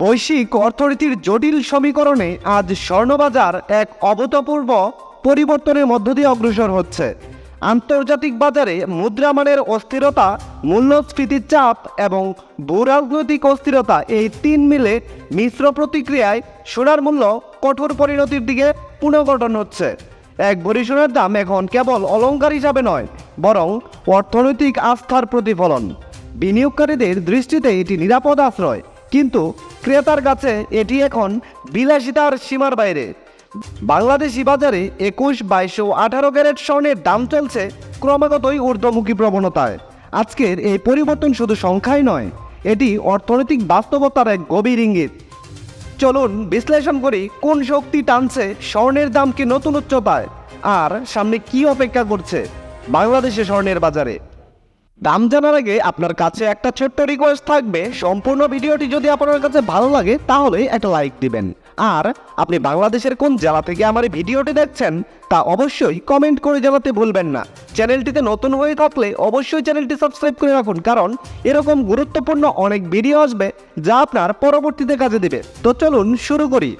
বৈশ্বিক অর্থনীতির জটিল সমীকরণে আজ স্বর্ণবাজার এক অভূতপূর্ব পরিবর্তনের মধ্য দিয়ে অগ্রসর হচ্ছে। আন্তর্জাতিক বাজারে মুদ্রামানের অস্থিরতা, মূল্যস্ফীতির চাপ এবং ভূরাজনৈতিক অস্থিরতা এই তিন মিলে মিশ্র প্রতিক্রিয়ায় সোনার মূল্য কঠোর পরিণতির দিকে পুনর্গঠন হচ্ছে। এক ভরি সোনার দাম এখন কেবল অলংকার হিসাবে নয়, বরং অর্থনৈতিক আস্থার প্রতিফলন। বিনিয়োগকারীদের দৃষ্টিতে এটি নিরাপদ আশ্রয়। কিন্তু ক্রেতার কাছে এটি এখন বিলাসিতার সীমার বাইরে। বাংলাদেশি বাজারে একুশ, বাইশ ও আঠারো ক্যারেট স্বর্ণের দাম চলছে ক্রমাগতই ঊর্ধ্বমুখী প্রবণতায়। আজকের এই পরিবর্তন শুধু সংখ্যাই নয়, এটি অর্থনৈতিক বাস্তবতার এক গভীর ইঙ্গিত। চলুন বিশ্লেষণ করি কোন শক্তি টানছে স্বর্ণের দামকে নতুন উচ্চতায় আর সামনে কি অপেক্ষা করছে বাংলাদেশে স্বর্ণের বাজারে। দাম জানার আগে আপনার কাছে একটা ছোট্ট রিকোয়েস্ট থাকবে। সম্পূর্ণ ভিডিওটি যদি আপনার কাছে ভালো লাগে, তাহলে একটা লাইক দিবেন। আর আপনি বাংলাদেশের কোন জেলা থেকে আমার এই ভিডিওটি দেখছেন, তা অবশ্যই কমেন্ট করে জানাতে ভুলবেন না। চ্যানেলটিতে নতুন হয়ে থাকলে অবশ্যই চ্যানেলটি সাবস্ক্রাইব করে রাখুন, কারণ এরকম গুরুত্বপূর্ণ অনেক ভিডিও আসবে, যা আপনার পরবর্তীতে কাজে দেবে। তো চলুন শুরু করি।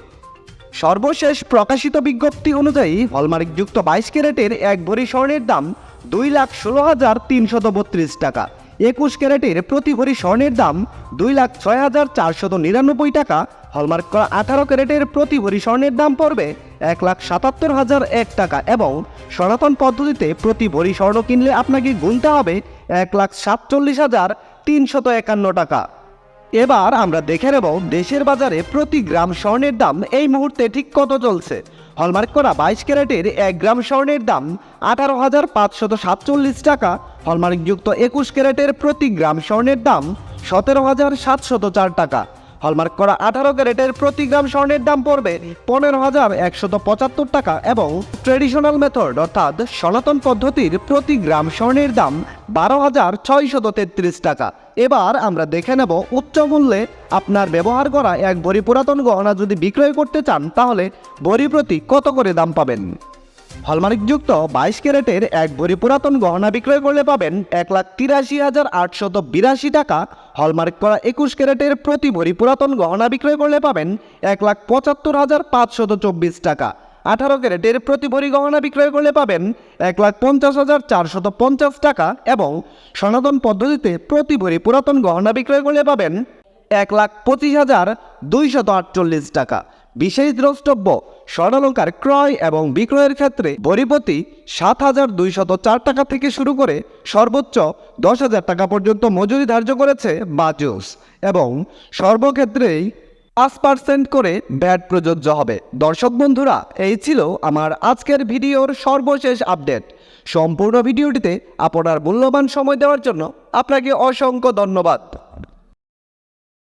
সর্বশেষ প্রকাশিত বিজ্ঞপ্তি অনুযায়ী হলমার্কযুক্ত বাইশ ক্যারেটের এক ভরি স্বর্ণের দাম দুই লাখ ষোলো হাজার তিনশত বত্রিশ টাকা। একুশ ক্যারেটের প্রতি ভরি স্বর্ণের দাম দুই লাখ ছয় হাজার চারশত নিরানব্বই টাকা। হলমার্ক করা আঠারো ক্যারেটের প্রতি ভরি স্বর্ণের দাম পড়বে এক লাখ সাতাত্তর হাজার এক টাকা এবং সনাতন পদ্ধতিতে প্রতি ভরি স্বর্ণ কিনলে আপনাকে গুনতে হবে এক লাখ সাতচল্লিশ হাজার তিনশত একান্ন টাকা। এবার আমরা দেখে নেব দেশের বাজারে প্রতি গ্রাম স্বর্ণের দাম এই মুহূর্তে ঠিক কত চলছে। হলমার্ক করা বাইশ ক্যারেটের এক গ্রাম স্বর্ণের দাম আঠারো হাজার পাঁচশত সাতচল্লিশ টাকা। হলমার্কযুক্ত একুশ ক্যারেটের প্রতি গ্রাম স্বর্ণের দাম সতেরো হাজার সাতশত চার টাকা। হলমার্ক করা আঠারো ক্যারেটের প্রতি গ্রাম স্বর্ণের দাম পড়বে পনেরো হাজার একশত পঁচাত্তর টাকা এবং ট্রেডিশনাল মেথড অর্থাৎ সনাতন পদ্ধতির প্রতি গ্রাম স্বর্ণের দাম বারো হাজার ছয়শত তেত্রিশ টাকা। এবার আমরা দেখে নেব উচ্চ মূল্যে আপনার ব্যবহার করা এক বড়ি পুরাতন গহনা যদি বিক্রয় করতে চান, তাহলে বড়ি প্রতি কত করে দাম পাবেন? হলমার্কযুক্ত বাইশ ক্যারেটের এক ভরি পুরাতন গহনা বিক্রয় করলে পাবেন এক লাখ তিরাশি হাজার আটশত বিরাশি টাকা। হলমার্ক করা একুশ ক্যারেটের প্রতি ভরি পুরাতন গহনা বিক্রয় করলে পাবেন এক লাখ পঁচাত্তর হাজার পাঁচশত চব্বিশ টাকা। আঠারো ক্যারেটের প্রতি ভরি গহনা বিক্রয় করলে পাবেন এক লাখ পঞ্চাশ হাজার চারশত পঞ্চাশ টাকা এবং সনাতন পদ্ধতিতে প্রতি ভরি পুরাতন গহনা বিক্রয় করলে পাবেন এক লাখ পঁচিশ হাজার দুইশত আটচল্লিশ টাকা। বিশেষ দ্রষ্টব্য, স্বর্ণালঙ্কার ক্রয় এবং বিক্রয়ের ক্ষেত্রে বরিপতি সাত হাজার দুইশত চার টাকা থেকে শুরু করে সর্বোচ্চ দশ হাজার টাকা পর্যন্ত মজুরি ধার্য করেছে বাজুস এবং সর্বক্ষেত্রেই পাঁচ পার্সেন্ট করে ব্যাট প্রযোজ্য হবে। দর্শক বন্ধুরা, এই ছিল আমার আজকের ভিডিওর সর্বশেষ আপডেট। সম্পূর্ণ ভিডিওটিতে আপনার মূল্যবান সময় দেওয়ার জন্য আপনাকে অসংখ্য ধন্যবাদ।